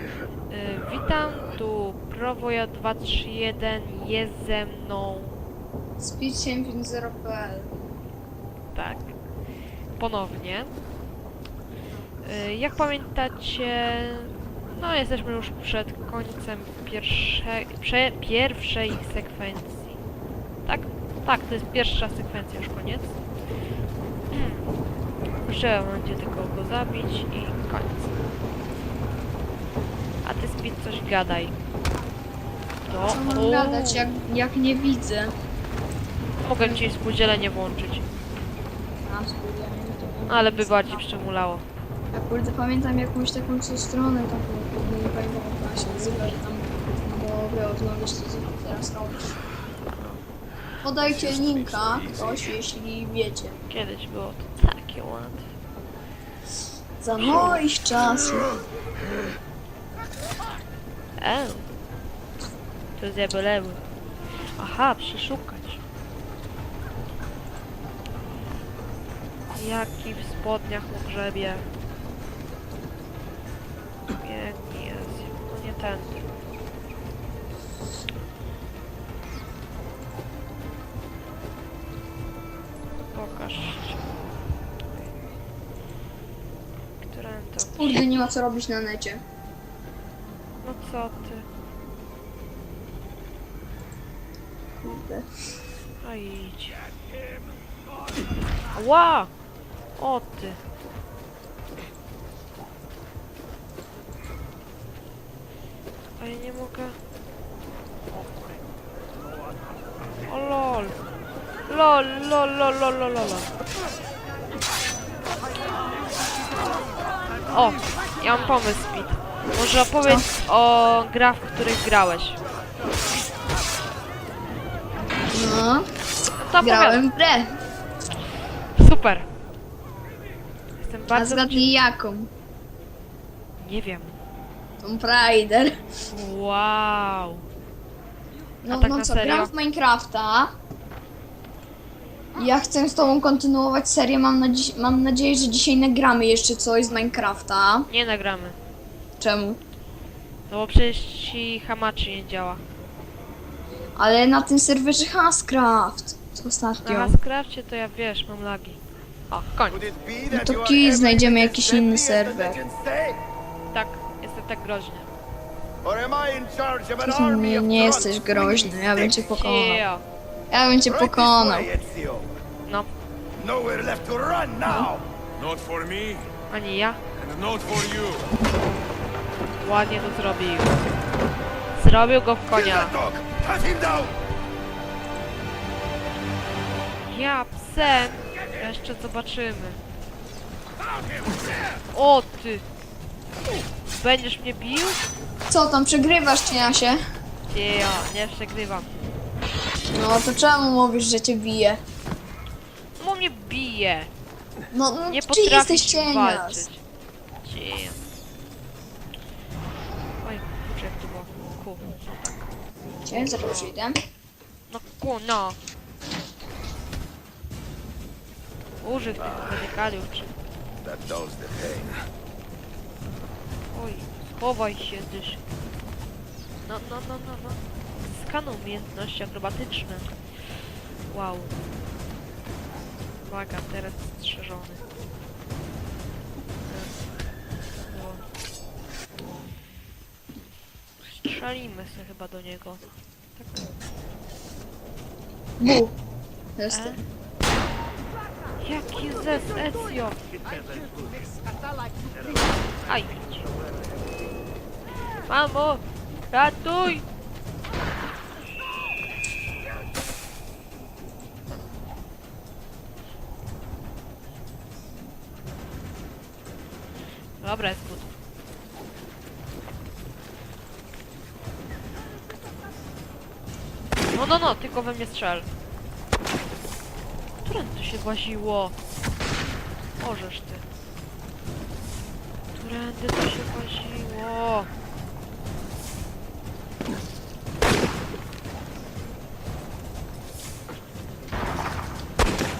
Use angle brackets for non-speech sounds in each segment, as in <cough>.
Y, witam, tu Prowoja 231 jest ze mną, Speed750.pl tak, ponownie. Y, jak pamiętacie, no jesteśmy już przed końcem pierwszej, prze, pierwszej sekwencji. Tak? Tak, to jest pierwsza sekwencja, już koniec. <clears throat> Trzeba będzie tylko go zabić i koniec. Ty Speed coś gadaj. To, Co mam gadać, jak, jak nie widzę? Mogę ci spółdzielenie włączyć, A, nie ale by bardziej przemulało. Ja kurde pamiętam jakąś taką co stronę taką, kurde, nie pamiętam jak ona się nazywa, że tam mogę odnowić to, co teraz robisz. Podajcie linka, ktoś, jeśli wiecie. Kiedyś było to takie łatwe. Za moich czasów. E. To zjebeleły. Aha, przeszukać. Jaki w spodniach mu grzebie. Nie, nie jest. Nie ten. Pokaż. Które to? Kurde, nie ma co robić na necie. Co ty? Kurde. A idź. Ła! O ty. A ja nie mogę. O lol. Lol, lol, lol, lol, lol, lol. O, ja mam pomysł, Speed. Może opowiedz o grach, w których grałeś. No, No to opowiadaj. grałem w grę. Super. Jestem A bardzo... zgadnij jaką? Nie wiem. Tomb Raider. Wow. No, tak no na co, serio? gram w Minecrafta. Ja chcę z tobą kontynuować serię. Mam, mam nadzieję, że dzisiaj nagramy jeszcze coś z Minecrafta. Nie nagramy. Czemu? No bo przecież ci Hamachi nie działa. Ale na tym serwerze Hascraft. Co Na ostatnio. Hascrafcie to ja wiesz, mam lagi. O, koniec. No to kij, znajdziemy jakiś inny serwer. Tak, jestem tak groźny. Ty nie, nie jesteś groźny, ja bym cię pokonał. Ja bym cię pokonał. No, Nowhere left to run now. Not for me, ani ja. and not for you. Ładnie to zrobił. Zrobił go w konia. Ja psem. Jeszcze zobaczymy. O ty. Będziesz mnie bił? Co tam, przegrywasz, cieniasie? Nie, ja nie przegrywam. No to czemu mówisz, że cię bije? Mu mnie bije. No, no Nie czy potrafisz jesteś cienias? walczyć. Damn. Ku. Cię, zaraz przyjdę. No ku, no. Użyj tych medykaliów, czy... That dulls the pain. Oj, schowaj się, dysz. No, no, no, no, no. Skanuj umiejętności akrobatyczne. Wow. Uwaga, teraz strzeżony. Strzelimy sobie chyba do niego. Tak. Bu. Jestem. Jaki zes, Ezio! Aj. Mamo! Ratuj! Dobra, jest good. No, no, no, tylko we mnie strzel. Którym tu się właziło? Możesz ty. Którędy to się właziło?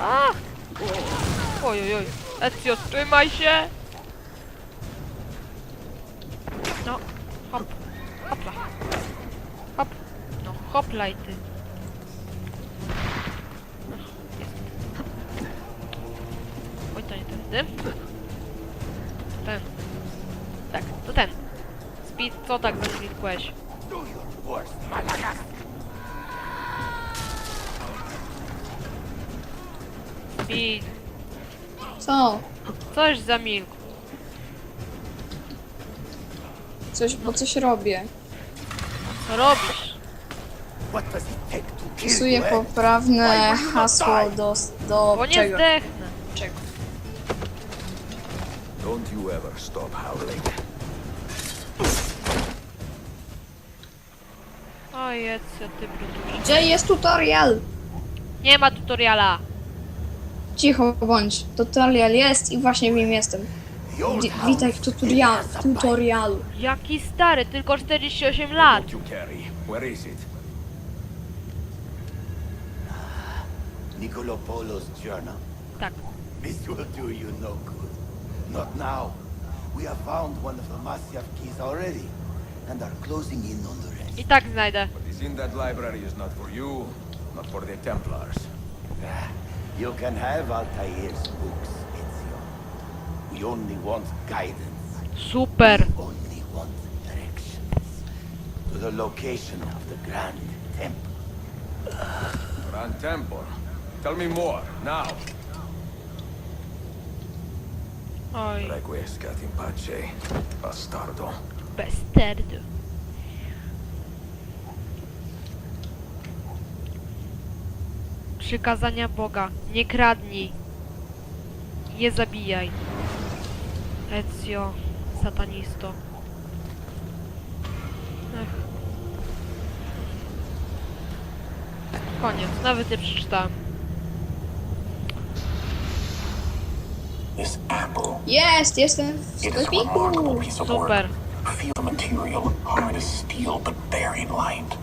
A! Oj, oj, oj. Ezio, trzymaj się! No, Hop. Hopla. Hop. Hoplaj ty. Ach, jest. Oj, to nie tędy. To ten. Tak, to ten. Speed, co tak zamilkłeś? Do your worst, Malagas! Speed, Co? coś zamilkł. Coś, bo coś robię. Co robisz? Wpisuję eh? poprawne hasło do, do Bo nie czego? zdechnę. czego? Don't you ever stop howling. Oj, jedz, ty brudusz. Gdzie jest tutorial? Nie ma tutoriala. Cicho bądź. Tutorial jest i właśnie w nim jestem. Hound Witaj w tutorial, w tutorialu. Jaki stary, tylko 48 lat. What you carry? Where is it? Niccolo Polo's journal. Tak. This will do you no good. Not now. We have found one of the Masyaf keys already, and are closing in on the rest. I tak znajdę. What is in that library is not for you, not for the Templars. Ah, you can have Altair's books, Ezio. We only want guidance. Super. We only want directions. To the location of the Grand Temple. Grand Temple. Tell me more, now. Oj, Requiescat in pace, bastardo. besterdy. Przykazania Boga. Nie kradnij. Nie zabijaj. Ezio, satanisto. Ech. Koniec, nawet nie przeczytałem. This apple. Jest, jestem w It is a remarkable piece of work. Feel the material, hard as steel, but very light.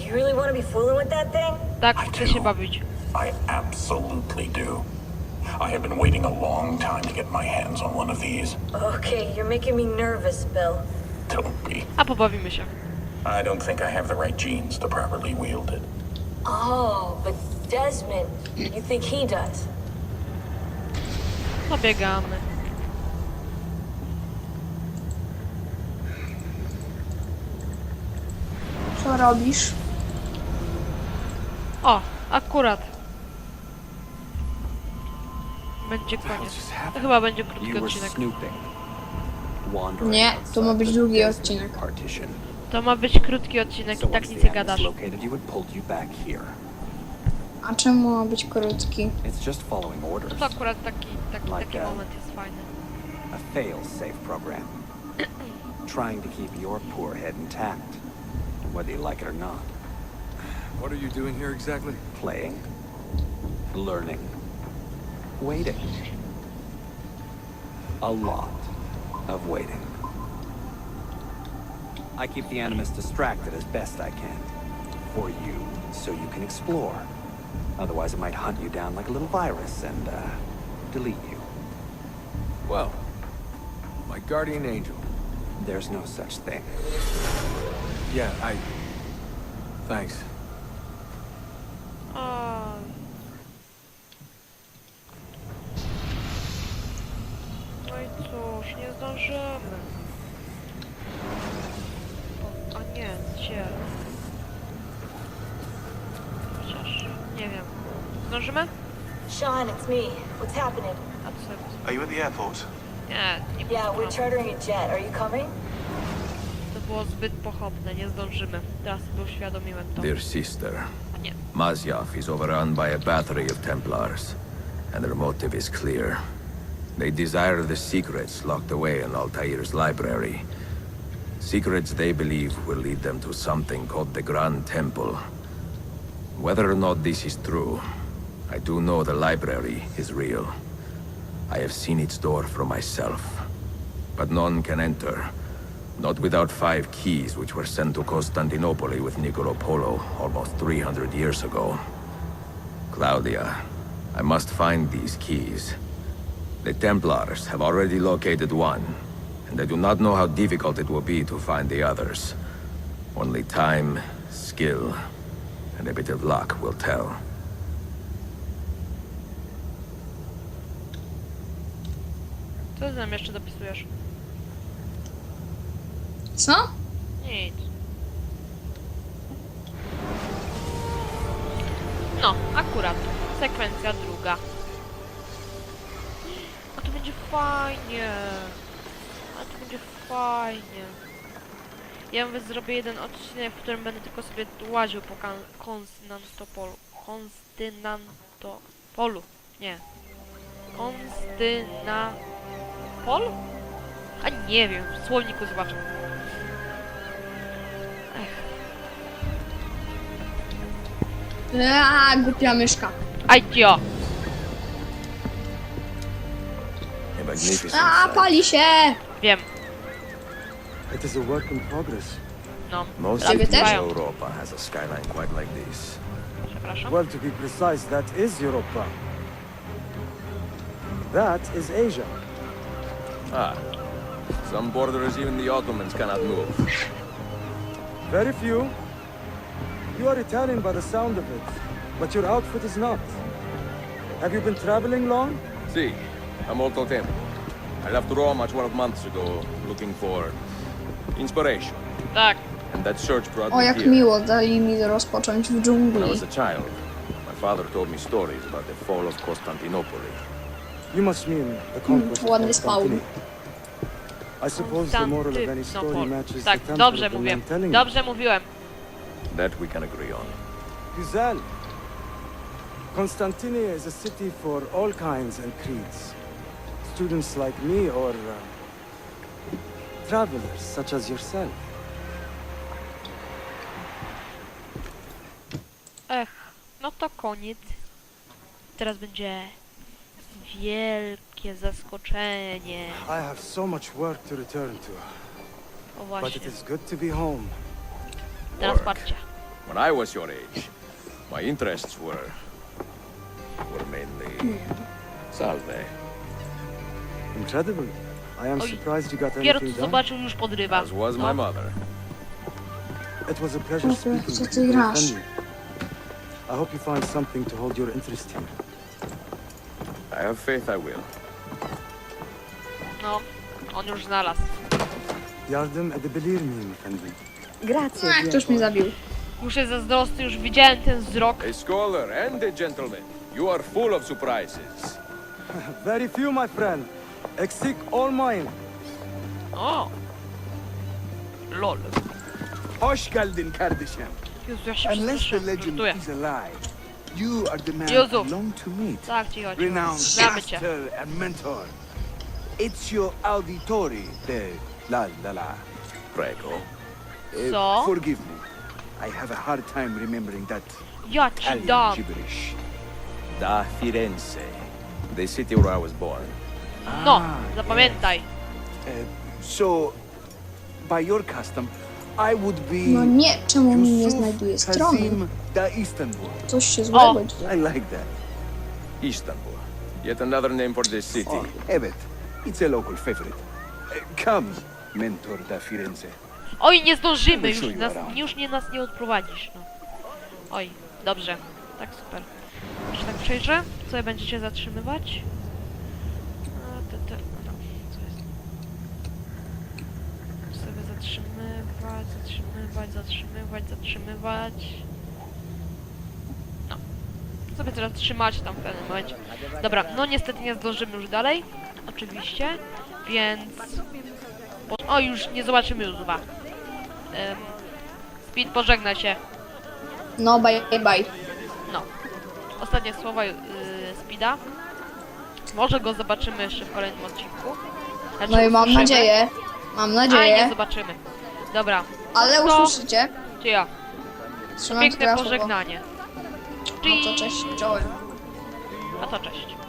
You really want to be fooling with that thing? Tak, chcę się bawić. I absolutely do. I have been waiting a long time to get my hands on one of these. Okay, you're making me nervous, Bill. Don't be. A pobawimy się. I don't think I have the right genes to properly wield it. Oh, but Desmond, you think he does? Pobiegamy. Co robisz? O, akurat. Będzie koniec. To chyba będzie krótki odcinek. Nie, to ma być długi odcinek. To ma być krótki odcinek i tak nic nie gadasz. A czemu ma być krótki? To akurat taki, taki, Like taki that. moment jest fajny. A fail-safe program. <clears throat> Trying to keep your poor head intact, whether you like it or not. What are you doing here exactly? Playing, learning, waiting. A lot of waiting. I keep the Animus distracted as best I can. For you, so you can explore. Otherwise, it might hunt you down like a little virus and, uh, delete you. Well, my guardian angel. There's no such thing. Yeah, I... Thanks. O. No i cóż, nie zdążymy. O, a nie, gdzie? Chociaż, nie wiem. Zdążymy? Sean, it's me. What's happening? A co sobie? Are you at the airport? Nie, nie Yeah, we're chartering a jet. Are you coming? To było zbyt pochopne, nie zdążymy. Teraz sobie uświadomiłem to. Dear sister, A nie. Masyaf is overrun by a battery of Templars, and their motive is clear. They desire the secrets locked away in Altair's library. Secrets they believe will lead them to something called the Grand Temple. Whether or not this is true, I do know the library is real. I have seen its door for myself. But none can enter, not without five keys which were sent to Constantinople with Niccolo Polo almost 300 years ago. Claudia, I must find these keys. The Templars have already located one, and I do not know how difficult it will be to find the others. Only time, skill, and a bit of luck will tell. Co ty tam jeszcze dopisujesz? Co? Nic. No, akurat. Sekwencja druga. A to będzie fajnie. A to będzie fajnie. Ja mówię, zrobię jeden odcinek, w którym będę tylko sobie łaził po Konstantopolu. Konstantopolu. Nie. Konstynapol? A nie wiem, w słowniku zobaczę. Aaa, głupia myszka. Aj, cio! A magnificent A, sight. pali się! Wiem, It is a work in progress. no. Most Ciebie of też? Europa has a skyline quite like this. Przepraszam. Well, to be precise, that is Europa. That is Asia. Ah. Some borders even the Ottomans cannot move. Very few. You are Italian by the sound of it, but your outfit is not. Have you been traveling long? See, I'm molto tempo. I left Roma 12 months ago looking for inspiration. Tak. And that search brought O, me jak here. miło dali mi rozpocząć w When I was a child, my father told me stories about the fall of Constantinople. You must mean the conquest of. Constantinople. I suppose the moral of any story Konstantynopol. matches Tak, the temper dobrze of the mówiłem. man telling it. Dobrze mówiłem. That we can agree on. Güzel. Constantinia is a city for all kinds and creeds. Students like me or uh, travelers such as yourself. Ech, no to koniec. Teraz będzie wielkie zaskoczenie. I have so much work to return to, O but właśnie, it is good to be home. teraz work. patrzcie. When I was your age, my interests were Were mainly salve. Incredible. I am Oj, surprised you got Dopiero anything co done. zobaczył, już podrywa. as was my No, mother. It was a pleasure speaking co with ty you, grasz? Henry. I hope you find something to hold your interest here. I have faith I will. no, on już znalazł. Yardım edebilir miyim efendim? A, ktoś mnie zabił. Muszę zazdrosny, już widziałem ten wzrok. A scholar and a gentleman. You are full of surprises. <laughs> Very few, my friend. Exik all mine. O! Lol. Hoş geldin kardeşim. Jezu, ja się Unless the legend is a lie, you are the man Yusuf. I long to meet. Tak, cicho, cicho. Renowned Znamy cię. master and mentor. It's your auditori, de la la la. Prego. Uh, So? Forgive me. I have a hard time remembering that Ja ci Italian dam. gibberish. Da Firenze. The city where I was born. No, Ah, zapamiętaj. yes. Uh, so, by your custom, I would be No nie, czemu mi nie Yusuf znajduje strony? Kazim da Istanbul. Coś się złego I dzieje. like that. Istanbul. Yet another name for this city. Oh, evet. It's a local favorite. Uh, come, mentor da Firenze. Oj, nie zdążymy, już, nas, już nie nas nie odprowadzisz, no. Oj, dobrze. Tak, super. Jeszcze tak przejrzę, co będziecie zatrzymywać? A, te, te, no, co jest? Sobie zatrzymywać, zatrzymywać, zatrzymywać, zatrzymywać. Sobie teraz trzymać tam w pewnym momencie. Dobra, no niestety nie zdążymy już dalej. Oczywiście, więc... O, już nie zobaczymy Józufa. Ym, Speed, pożegna się. No, bye bye. No. Ostatnie słowa yy, Speeda. Może go zobaczymy jeszcze w kolejnym odcinku. Znaczy, No i mam usłyszymy. nadzieję. Mam A, nie nadzieję. zobaczymy. Dobra. Ale No to- usłyszycie. Czy ja? Trzymam Piękne kciuka, słowo. No to cześć, czołem. A to cześć.